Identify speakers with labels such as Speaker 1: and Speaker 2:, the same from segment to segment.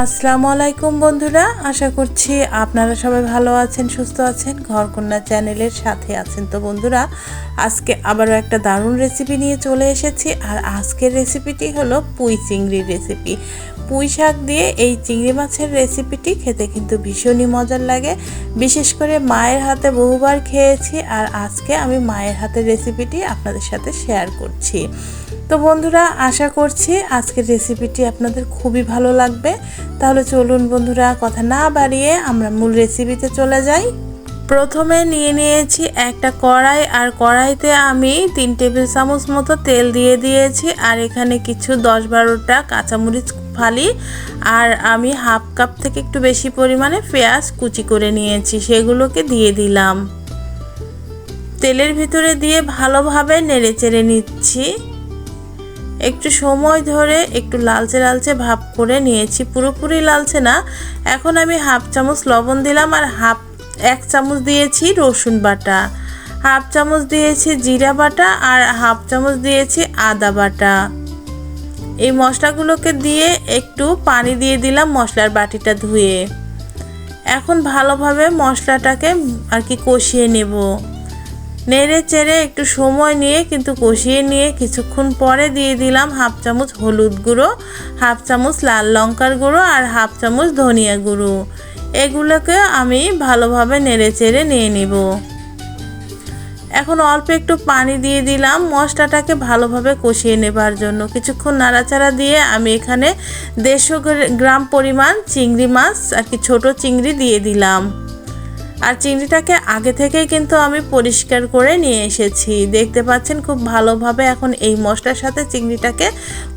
Speaker 1: আসসালামু আলাইকুম বন্ধুরা, আশা করছি আপনারা সবাই ভালো আছেন, সুস্থ আছেন। ঘরকন্যা চ্যানেলের সাথে আছেন তো বন্ধুরা, আজকে আবারও একটা দারুণ রেসিপি নিয়ে চলে এসেছি। আর আজকের রেসিপিটি হলো পুঁই চিংড়ির রেসিপি পুঁই শাক দিয়ে এই চিংড়ি মাছের রেসিপিটি খেতে কিন্তু ভীষণই মজার লাগে। বিশেষ করে মায়ের হাতে বহুবার খেয়েছি আর আজকে আমি মায়ের হাতের রেসিপিটি আপনাদের সাথে শেয়ার করছি। তো বন্ধুরা, আশা করছি আজকের রেসিপিটি আপনাদের খুবই ভালো লাগবে। তাহলে চলুন বন্ধুরা, কথা না বাড়িয়ে আমরা মূল রেসিপিতে চলে যাই। প্রথমে নিয়ে নিয়েছি একটা কড়াই, আর কড়াইতে আমি তিন টেবিল চামচ মতো তেল দিয়ে দিয়েছি, আর এখানে কিছু দশ বারোটা কাঁচামরিচ ফালি, আর আমি হাফ কাপ থেকে একটু বেশি পরিমাণে পেঁয়াজ কুচি করে নিয়েছি, সেগুলোকে দিয়ে দিলাম। তেলের ভিতরে দিয়ে ভালোভাবে নেড়ে চেড়ে নিচ্ছি। একটু সময় ধরে একটু লালচে লালচে ভাব করে নিয়েছি। পুরোপুরি লালচে না। এখন আমি হাফ চামচ লবণ দিলাম আর হাফ, এক চামচ দিয়েছি রসুন বাটা। হাফ চামচ দিয়েছি জিরা বাটা আর হাফ চামচ দিয়েছি আদা বাটা। এই মশলাগুলোকে দিয়ে একটু পানি দিয়ে দিলাম মশলার বাটিটা ধুয়ে। এখন ভালোভাবে মশলাটাকে আর কি কষিয়ে নেব। নেড়ে চেড়ে একটু সময় নিয়ে, কিন্তু কষিয়ে নিয়ে কিছুক্ষণ পরে দিয়ে দিলাম হাফ চামচ হলুদ গুঁড়ো, হাফ চামচ লাল লঙ্কার গুঁড়ো আর হাফ চামচ ধনিয়া গুঁড়ো। এগুলোকে আমি ভালোভাবে নেড়ে চেড়ে নিয়ে নিব। এখন অল্প একটু পানি দিয়ে দিলাম মশলাটাকে ভালোভাবে কষিয়ে নেবার জন্য। কিছুক্ষণ নাড়াচাড়া দিয়ে আমি এখানে দেড়শো গ্রাম পরিমাণ চিংড়ি মাছ আর কি ছোটো চিংড়ি দিয়ে দিলাম। আর চিংড়িটাকে আগে থেকেই কিন্তু আমি পরিষ্কার করে নিয়ে এসেছি। দেখতে পাচ্ছেন খুব ভালোভাবে এখন এই মশলার সাথে চিংড়িটাকে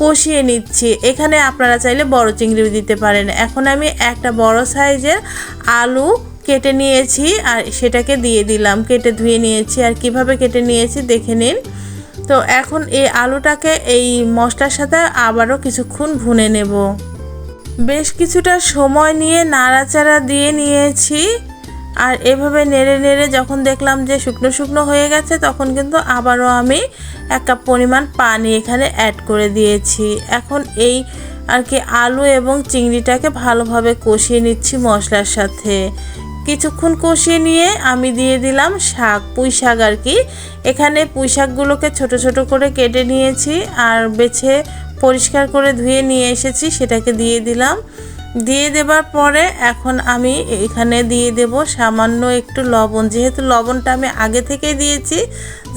Speaker 1: কষিয়ে নিচ্ছি। এখানে আপনারা চাইলে বড় চিংড়ি দিতে পারেন। এখন আমি একটা বড় সাইজের আলু কেটে নিয়েছি আর সেটাকে দিয়ে দিলাম। কেটে ধুয়ে নিয়েছি আর কীভাবে কেটে নিয়েছি দেখে নিন। তো এখন এই আলুটাকে এই মশলার সাথে আবারও কিছুক্ষণ ভুনে নেব। বেশ কিছুটা সময় নিয়ে নাড়াচাড়া দিয়ে নিয়েছি। আর এভাবে নেড়ে নেড়ে যখন দেখলাম যে শুকনো শুকনো হয়ে গেছে, তখন কিন্তু আবারও আমি এক কাপ পরিমাণ পানি এখানে অ্যাড করে দিয়েছি। এখন এই আর কি আলু এবং চিংড়িটাকে ভালোভাবে কষিয়ে নিচ্ছি মশলার সাথে। কিছুক্ষণ কষিয়ে নিয়ে আমি দিয়ে দিলাম শাক, পুঁই শাক আর কি। এখানে পুঁই শাকগুলোকে ছোট ছোট করে কেটে নিয়েছি আর বেছে পরিষ্কার করে ধুয়ে নিয়ে এসেছি, সেটাকে দিয়ে দিলাম। দিয়ে দেবার পরে এখন আমি এখানে দিয়ে দেব সামান্য একটু লবণ। যেহেতু লবণটা আমি আগে থেকেই দিয়েছি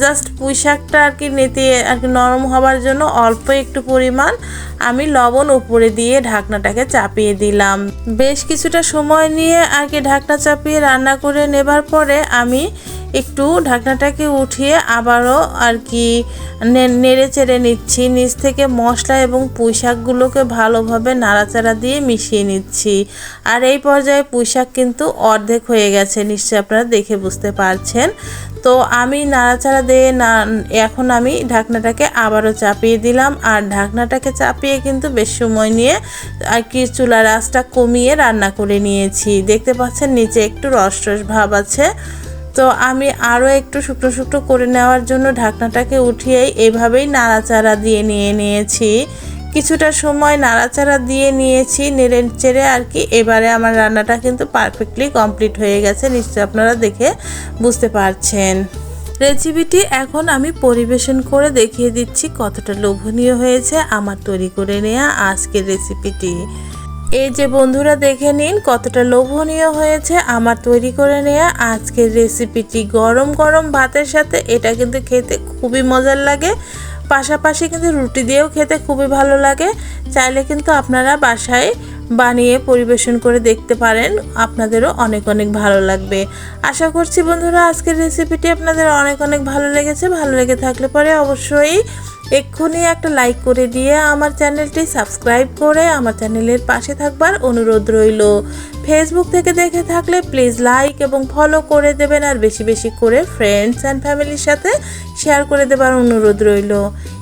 Speaker 1: জাস্ট পুঁই শাকটা আর কি নেতে আর কি নরম হওয়ার জন্য অল্প একটু পরিমাণ আমি লবণ উপরে দিয়ে ঢাকনাটাকে চাপিয়ে দিলাম। বেশ কিছুটা সময় নিয়ে আর কি ঢাকনা চাপিয়ে রান্না করে নেবার পরে আমি একটু ঢাকনাটাকে উঠিয়ে আবারও আর কি নেড়ে চেড়ে নিচ্ছি। নিচ থেকে মশলা এবং পুঁই শাকগুলোকে ভালোভাবে নাড়াচাড়া দিয়ে মিশিয়ে নিচ্ছি। আর এই পর্যায়ে পুঁই শাক কিন্তু অর্ধেক হয়ে গেছে, নিশ্চয়ই আপনারা দেখে বুঝতে পারছেন। তো আমি নাড়াচাড়া দিয়ে না, এখন আমি ঢাকনাটাকে আবারও চাপিয়ে দিলাম। আর ঢাকনাটাকে চাপিয়ে কিন্তু বেশ সময় নিয়ে আর কি চুলার আঁচটা কমিয়ে রান্না করে নিয়েছি। দেখতে পাচ্ছেন নিচে একটু রস রস ভাব আছে। তো আমি আরও একটু শুকনো শুকনো করে নেওয়ার জন্য ঢাকনাটাকে উঠিয়েই এভাবেই নাড়াচাড়া দিয়ে নিয়ে নিয়েছি। কিছুটা সময় নাড়াচাড়া দিয়ে নিয়েছি, নেড়ে চেড়ে আর কি। এবারে আমার রান্নাটা কিন্তু পারফেক্টলি কমপ্লিট হয়ে গেছে, নিশ্চয়ই আপনারা দেখে বুঝতে পারছেন। রেসিপিটি এখন আমি পরিবেশন করে দেখিয়ে দিচ্ছি কতটা লোভনীয় হয়েছে আমার তৈরি করে নেওয়া আজকের রেসিপিটি এই যে বন্ধুরা দেখে নিন, কতটা লোভনীয় হয়েছে আমার তৈরি করে নেওয়া আজকের রেসিপিটি গরম গরম ভাতের সাথে এটা কিন্তু খেতে খুবই মজার লাগে। পাশাপাশি কিন্তু রুটি দিয়েও খেতে খুবই ভালো লাগে। চাইলে কিন্তু আপনারা বাসায় বানিয়ে পরিবেশন করে দেখতে পারেন, আপনাদেরও অনেক অনেক ভালো লাগবে। আশা করছি বন্ধুরা, আজকের রেসিপিটি আপনাদের অনেক অনেক ভালো লেগেছে। ভালো লেগে থাকলে পরে অবশ্যই এক্ষুনি একটা লাইক করে দিয়ে আমার চ্যানেলটি সাবস্ক্রাইব করে আমার চ্যানেলের পাশে থাকবার অনুরোধ রইল। ফেসবুক থেকে দেখে থাকলে প্লিজ লাইক এবং ফলো করে দেবেন আর বেশি বেশি করে ফ্রেন্ডস অ্যান্ড ফ্যামিলির সাথে শেয়ার করে দেবার অনুরোধ রইল।